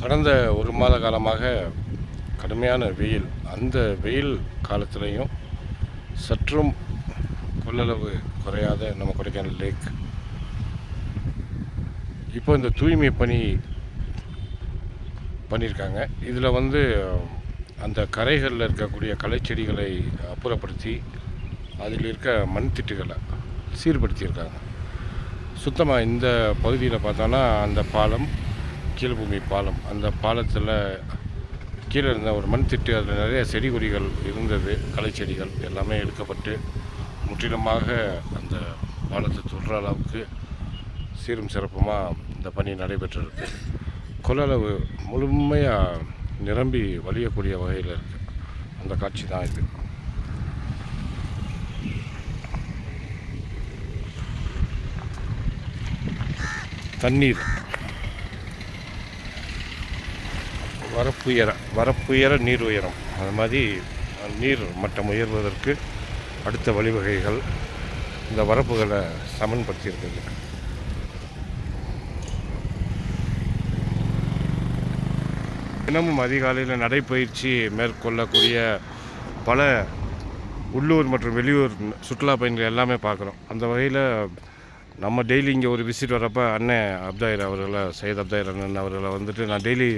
கடந்த ஒரு மாத காலமாக கடுமையான வெயில். அந்த வெயில் காலத்திலையும் சற்றும் கொள்ளளவு குறையாத நம்ம கொடைக்கானல் லேக். இப்போ இந்த தூய்மை பணி பண்ணியிருக்காங்க இதில் வந்து அந்த கரைகளில் இருக்கக்கூடிய களைச்செடிகளை அப்புறப்படுத்தி அதில் இருக்க மண் திட்டுகளை சீர்படுத்தியிருக்காங்க. சுத்தமாக இந்த பகுதியில் பார்த்தோன்னா அந்த பாலம் கீழ்பூமி பாலம். அந்த பாலத்தில் கீழே இருந்த ஒரு மண் திட்டு அதில் நிறைய செடி கொடிகள் இருந்தது. களை செடிகள் எல்லாமே எடுக்கப்பட்டு முற்றிலுமாக அந்த பாலத்தை தொடுற அளவுக்கு சீரும் சிறப்புமாக இந்த பணி நடைபெற்றிருக்கு. கொள்ளளவு முழுமையாக நிரம்பி வழியக்கூடிய வகையில் இருக்குது அந்த காட்சி தான் இது. தண்ணீர். வரப்புயர வரப்புயர நீர் உயரம். அது மாதிரி நீர் மட்டம் உயர்வதற்கு அடுத்த வழிவகைகள் இந்த வரப்புகளை சமன்படுத்தியிருக்குது தினமும் அதிகாலையில் நடைப்பயிற்சி மேற்கொள்ளக்கூடிய பல உள்ளூர் மற்றும் வெளியூர் சுற்றுலா பயணிகள் எல்லாமே பார்க்குறோம். அந்த வகையில் நம்ம டெய்லி இங்கே ஒரு விசிட் வரப்போ அண்ணன் அப்தாயிர் அவர்களை சையத் அப்தாயிர் அண்ணன் அவர்களை வந்துட்டு நான் டெய்லி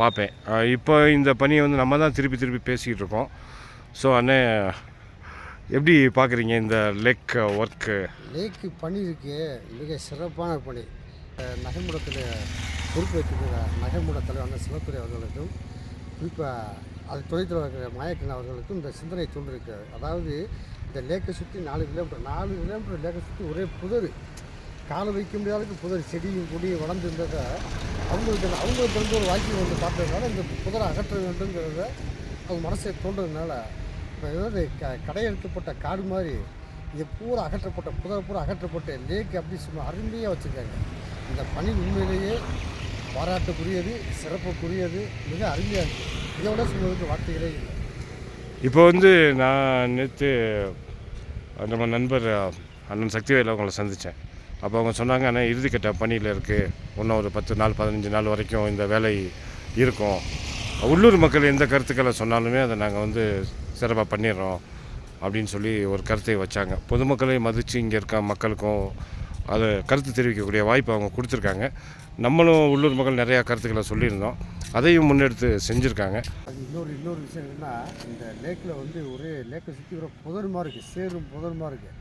பார்ப்பேன். இப்போ இந்த பணியை வந்து நம்ம தான் திருப்பி திருப்பி பேசிக்கிட்டு இருக்கோம். ஸோ அண்ணே எப்படி பார்க்குறீங்க இந்த லேக் ஒர்க்கு லேக்கு பணி இருக்கு மிக சிறப்பான பணி. நகைமுடத்தில் பொறுப்பு வைத்திருக்கிற நகைமுட தலைவரான சிவத்துறை அவர்களுக்கும் குறிப்பாக அது துணைத் தலைவர் மாயக்கன் அவர்களுக்கும் இந்த சிந்தனை தோன்றிருக்கு. அதாவது இந்த லேக்கை சுற்றி நாலு கிலோமீட்டர் நாலு கிலோமீட்டர் லேக்கை சுற்றி ஒரே புதர். காலை வைக்க முடியாத அளவுக்கு புதர். செடியும் கொடியும் வளர்ந்துருந்ததை அவங்களுக்கு அவங்களுக்கு தெரிஞ்ச ஒரு வாக்கியம் வந்து பார்த்ததுனால இந்த புதரை அகற்ற வேண்டுங்கிறத அவங்க மனசை தோன்றதுனால ஏதாவது க கடையெடுக்கப்பட்ட காடு மாதிரி இது பூரா அகற்றப்பட்ட புதரை பூரா அகற்றப்பட்ட லேக் அப்படி சும்மா அருமையாக வச்சுருக்காங்க. இந்த பணி உண்மையிலேயே பாராட்டுக்குரியது சிறப்புக்குரியது மிக அருமையாக இருக்குது இதை விட சொல்வதற்கு வார்த்தைகளே இல்லை. இப்போ வந்து நான் நேற்று நம்ம நண்பர் அண்ணன் சக்திவேல் அவங்கள சந்தித்தேன் அப்போ அவங்க சொன்னாங்க ஆனால் இறுதிக்கட்ட பணியில் இருக்குது இன்னும் ஒரு பத்து நாள் பதினஞ்சு நாள் வரைக்கும் இந்த வேலை இருக்கும். உள்ளூர் மக்கள் எந்த கருத்துக்களை சொன்னாலுமே அதை நாங்கள் வந்து சிறப்பாக பண்ணிடுறோம் அப்படின்னு சொல்லி ஒரு கருத்தை வச்சாங்க. பொதுமக்களை மதித்து இங்கே இருக்க மக்களுக்கும் அதை கருத்து தெரிவிக்கக்கூடிய வாய்ப்பு அவங்க கொடுத்துருக்காங்க. நம்மளும் உள்ளூர் மக்கள் நிறையா கருத்துக்களை சொல்லியிருந்தோம். அதையும் முன்னெடுத்து செஞ்சுருக்காங்க. இன்னொரு இன்னொரு விஷயம் என்னன்னா இந்த லேக்கில் வந்து ஒரே லேக்கை சுற்றி ஒரு புதருமா இருக்குது சேரும் புதருமா இருக்குது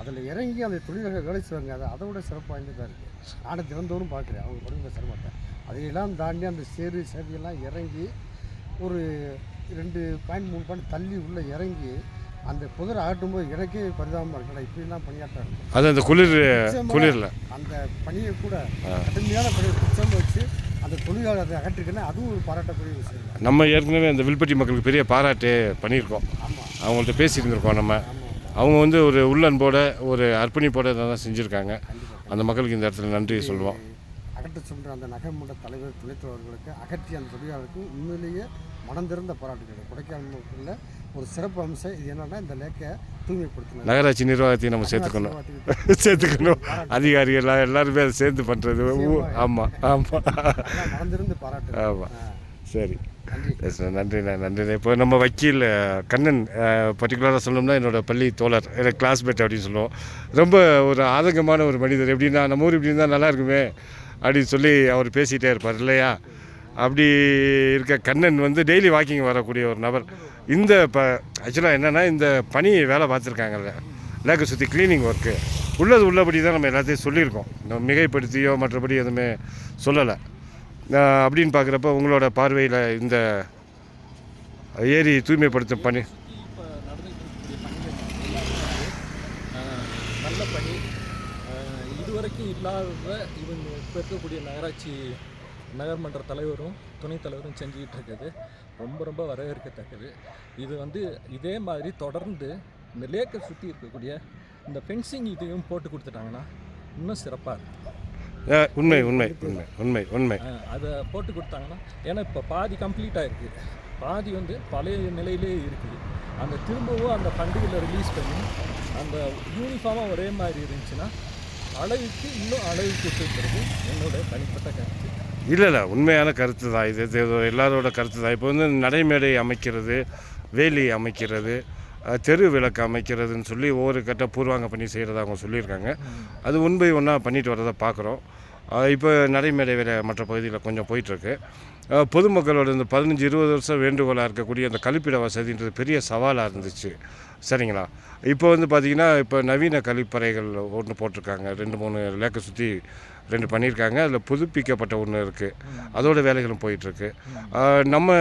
அதில் இறங்கி அந்த தொழிலாளர்கள் வேலை செய்வாங்க. அது அதை விட சிறப்பு வாய்ந்ததாக இருக்குது நானும் தினந்தோறும் பார்க்குறேன். அவங்க படுகிற சிரமத்தை அதையெல்லாம் தாண்டி அந்த சேரு சேவையெல்லாம் இறங்கி ஒரு ரெண்டு பாயிண்ட் மூணு பாயிண்ட் தள்ளி உள்ளே இறங்கி அந்த புதரை ஆட்டும் போது எனக்கே பரிதாபமாக இருக்கடா இப்படிலாம் பணியாற்றாங்க அது அந்த குளிர் குளிரில். அந்த பணியை கூட கடுமையான பணியை குச்சம் வச்சு அந்த தொழிலாளரை அகற்றிக்கணும் அதுவும் ஒரு பாராட்டக்கூடிய விஷயம். நம்ம ஏற்கனவே அந்த வில்பட்டி மக்களுக்கு பெரிய பாராட்டு பண்ணியிருக்கோம். ஆமாம் அவங்கள்ட்ட பேசியிருந்திருக்கோம் நம்ம. அவங்க வந்து ஒரு உள்ளன்போட ஒரு அர்ப்பணிப்போட தான் செஞ்சுருக்காங்க. அந்த மக்களுக்கு இந்த இடத்துல நன்றி சொல்லுவோம். அகற்ற சொல்கிற அந்த நகைமன்ற தலைவர் துணைத் தலைவர்களுக்கு அகற்றி அந்த தொழிலாளருக்கு உண்மையிலேயே மனம் திறந்த பாராட்டுகள் கொடைக்கானலுக்குள்ள ஒரு சிறப்பு அம்சம் இது என்னன்னா இந்த லேக்கை தூய்மைப்படுத்தினது நகராட்சி நிர்வாகத்தையும் நம்ம சேர்த்துக்கணும். சேர்த்துக்கணும். அதிகாரிகள் எல்லாருமே அதை சேர்ந்து பண்ணுறது ஆமாம் ஆமாம் திறந்து பாராட்டு. ஆமாம் சரி. நன்றி. நன்றிண்ணா இப்போ நம்ம வக்கீல் கண்ணன் பர்டிகுலராக சொல்லணும்னா என்னோட பள்ளி தோழர் எனக்கு கிளாஸ்மேட் அப்படின்னு சொல்லுவோம். ரொம்ப ஒரு ஆதங்கமான ஒரு மனிதர். எப்படின்னா நம்ம ஊர் இப்படி இருந்தால் நல்லா இருக்குமே அப்படின்னு சொல்லி அவர் பேசிகிட்டே இருப்பார் இல்லையா? அப்படி இருக்க கண்ணன் வந்து டெய்லி வாக்கிங் வரக்கூடிய ஒரு நபர். இந்த இப்போ ஆக்சுவலாக என்னென்னா இந்த பணி வேலை பார்த்துருக்காங்கல்ல. லேக்கை சுற்றி க்ளீனிங் ஒர்க்கு உள்ளது உள்ளபடி தான் நம்ம எல்லாத்தையும் சொல்லியிருக்கோம். நம்ம மிகைப்படுத்தியோ மற்றபடி எதுவுமே சொல்லலை. அப்படின்னு பார்க்குறப்ப உங்களோட பார்வையில் இந்த ஏரி தூய்மைப்படுத்தும் பணி இப்போ நடந்துகிட்டு இருக்கக்கூடிய நல்ல பணி இதுவரைக்கும் இல்லாத இவங்க இப்போ இருக்கக்கூடிய நகராட்சி நகர்மன்ற தலைவரும் துணைத் தலைவரும் செஞ்சுக்கிட்டு இருக்குது ரொம்ப ரொம்ப வரவேற்கத்தக்கது இது வந்து இதே மாதிரி தொடர்ந்து இந்த லேக்கை சுற்றி இருக்கக்கூடிய இந்த ஃபென்சிங் இதையும் போட்டு கொடுத்துட்டாங்கன்னா இன்னும் சிறப்பாக இருக்கும். உண்மை உண்மை உண்மை உண்மை உண்மை. அதை போட்டு கொடுத்தாங்கன்னா ஏன்னா இப்போ பாதி கம்ப்ளீட் ஆயிருக்கு. பாதி வந்து பழைய நிலையிலே இருக்குது. அந்த திரும்பவும் அந்த ஃபண்டுகளை ரிலீஸ் பண்ணி அந்த யூனிஃபார்மாக ஒரே மாதிரி இருந்துச்சுன்னா அளவுக்கு இன்னும் அளவுக்கு இருக்கிறது என்னோட தனிப்பட்ட கருத்து. இல்லை இல்லை உண்மையான கருத்து தான். இது எல்லாரோட கருத்து தான். இப்போ வந்து நடைமேடை அமைக்கிறது வேலி அமைக்கிறது தெரு விளக்கு அமைக்கிறதுன்னு சொல்லி ஒவ்வொரு கட்ட பூர்வாங்க பண்ணி செய்கிறதா அவங்க சொல்லியிருக்காங்க. அது ஒன் பை ஒன்னாக பண்ணிட்டு வரதை பார்க்குறோம். இப்போ நடைமேடை வேலை மற்ற பகுதியில் கொஞ்சம் போயிட்டுருக்கு. பொதுமக்களோட இந்த பதினஞ்சு இருபது வருஷம் வேண்டுகோளாக இருக்கக்கூடிய அந்த கழிப்பிட வசதின்றது பெரிய சவாலாக இருந்துச்சு. சரிங்களா? இப்போ வந்து பார்த்திங்கன்னா இப்போ நவீன கழிப்பறைகள் ஒன்று போட்டிருக்காங்க. ரெண்டு மூணு லேக்கை சுற்றி ரெண்டு பண்ணியிருக்காங்க. அதில் புதுப்பிக்கப்பட்ட ஒன்று இருக்குது அதோட வேலைகளும் போயிட்டுருக்கு. நம்ம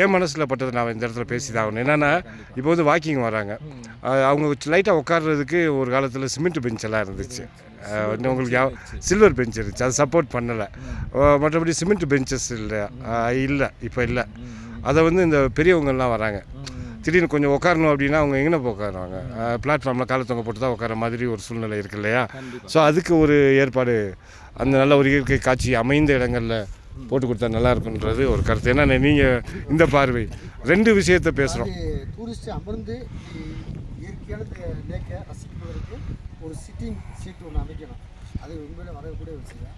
என் மனசில் பட்டதை நான் இந்த இடத்துல பேசி தான் ஆகணும் என்னென்னா இப்போ வந்து வாக்கிங் வராங்க. அவங்க லைட்டாக உட்கார்றதுக்கு ஒரு காலத்தில் சிமெண்ட் பெஞ்ச் எல்லாம் இருந்துச்சு. உங்களுக்கு சில்வர் பெஞ்ச் இருந்துச்சு. அது சப்போர்ட் பண்ணலை. மற்றபடி சிமெண்ட் பெஞ்சஸ் இல்லை. இல்லை. இப்போ இல்லை. அதை வந்து இந்த பெரியவங்கெல்லாம் வராங்க. திடீர்னு கொஞ்சம் உட்காரணும் அப்படின்னா அவங்க எங்கே உட்காருவாங்க? பிளாட்ஃபார்மில் காலத்தவங்க போட்டு தான் உட்கார மாதிரி ஒரு சூழ்நிலை இருக்கு இல்லையா? ஸோ அதுக்கு ஒரு ஏற்பாடு. அந்த நல்ல ஒரு இயற்கை காட்சி அமைந்த இடங்களில் போட்டு கொடுத்தா நல்லா இருக்குன்றது ஒரு கருத்து. ஏன்னா நீங்கள் இந்த பார்வை. ரெண்டு விஷயத்த பேசுகிறோம் டூரிஸ்ட் அமர்ந்து இயற்கையான லேக்கை ரசிப்பதற்கு ஒரு சிட்டிங் சீட் ஒன்று அமைக்கணும். அது உண்மையில் வரக்கூடிய விஷயம்.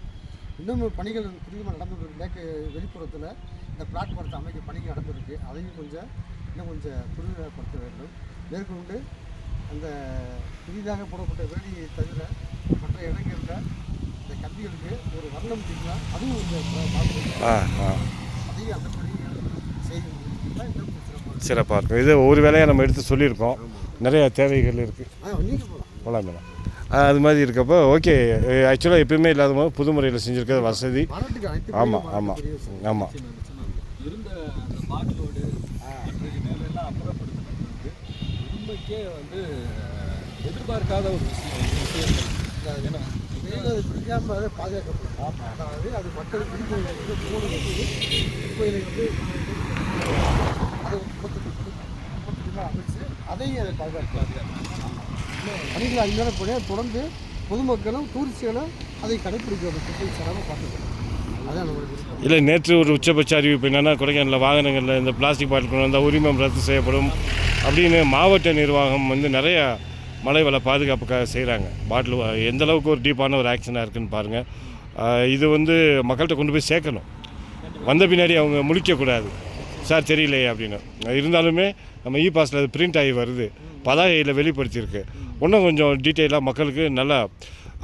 இன்னும் பணிகள் குறிப்பாக நடந்து லேக்கு வெளிப்புறத்தில் இந்த பிளாட்ஃபாரத்தை அமைக்க பணிகள் நடந்திருக்கு அதையும் கொஞ்சம் இன்னும் கொஞ்சம் துரிதப்படுத்த வேண்டும். மேற்கொண்டு அந்த புதிதாக போடப்பட்ட வேலியை தவிர மற்ற இடங்களில் இந்த கம்பிகளுக்கு ஒரு வர்ணம் அதுவும் அதையும் அந்த செய்து இன்னும் சிறப்பாக இருக்கும். இது ஒரு வேலையாக நம்ம எடுத்து சொல்லியிருக்கோம். நிறைய தேவைகள் இருக்குது போகலாம் மேடம் அது மாதிரி இருக்கப்போ ஓகே. ஆக்சுவலாக எப்பயுமே இல்லாத போது புது முறையில் செஞ்சுருக்கிறது வசதி. ஆமாம் ஆமாம். ஆமாம் எதிர்பார்க்காத ஒரு விஷயம் விஷயங்கள் ஏன்னா மேலும் அது பிடிக்காம அதை பாதுகாக்கப்படும். அதாவது அது மக்கள் பிடிக்கிறது வந்து மூணு வந்து குப்பைகளை வந்து அதை மொத்தமாக அமைச்சு அதையும் அதை பாதுகாப்பாங்க பணிகள் அதிகமான போய் தொடர்ந்து பொதுமக்களும் டூரிஸ்டுகளும் அதை கடைப்பிடிக்க குப்பை செலவு பார்த்துக்கணும். இல்லை நேற்று ஒரு உச்சபட்ச அறிவிப்பு என்னென்னா கொடைக்கானலில் வாகனங்களில் இந்த பிளாஸ்டிக் பாட்டில் கொண்டு வந்தால் உரிமம் ரத்து செய்யப்படும் அப்படின்னு மாவட்ட நிர்வாகம் வந்து நிறையா மலை வள பாதுகாப்புக்காக செய்கிறாங்க பாட்டில் எந்த அளவுக்கு ஒரு டீப்பான ஒரு ஆக்ஷனாக இருக்குன்னு பாருங்கள் இது வந்து மக்கள்கிட்ட கொண்டு போய் சேர்க்கணும். வந்த பின்னாடி அவங்க முழிக்கக்கூடாது. சார் தெரியலையே அப்படின்னு. இருந்தாலுமே நம்ம இ பாஸில் அது பிரிண்ட் ஆகி வருது. பதாகையில் வெளிப்படுத்தியிருக்கு. இன்னும் கொஞ்சம் டீட்டெயிலாக மக்களுக்கு நல்லா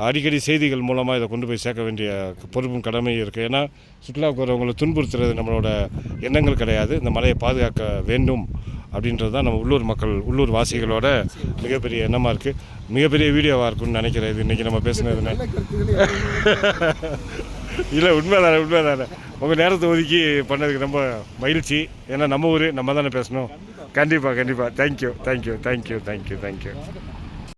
அடிக்கடி செய்திகள் மூலமாக இதை கொண்டு போய் சேர்க்க வேண்டிய பொறுப்பும் கடமையும் இருக்குது ஏன்னா சுற்றுலாவுக்கு வரவங்களை துன்புறுத்துறது நம்மளோட எண்ணங்கள் கிடையாது. இந்த மலையை பாதுகாக்க வேண்டும். அப்படின்றது தான் நம்ம உள்ளூர் மக்கள் உள்ளூர் வாசிகளோட மிகப்பெரிய எண்ணமாக இருக்குது மிகப்பெரிய வீடியோவாக இருக்கும்னு நினைக்கிறேன் இது. இன்றைக்கி நம்ம பேசினதுன்னு. நல்ல இல்லை உண்மைதானே உண்மைதானே. உங்கள் நேரத்தை ஒதுக்கி பண்ணதுக்கு ரொம்ப மகிழ்ச்சி. ஏன்னா நம்ம ஊர் நம்ம தானே பேசணும். கண்டிப்பாக கண்டிப்பாக thank you thank you thank you thank you thank you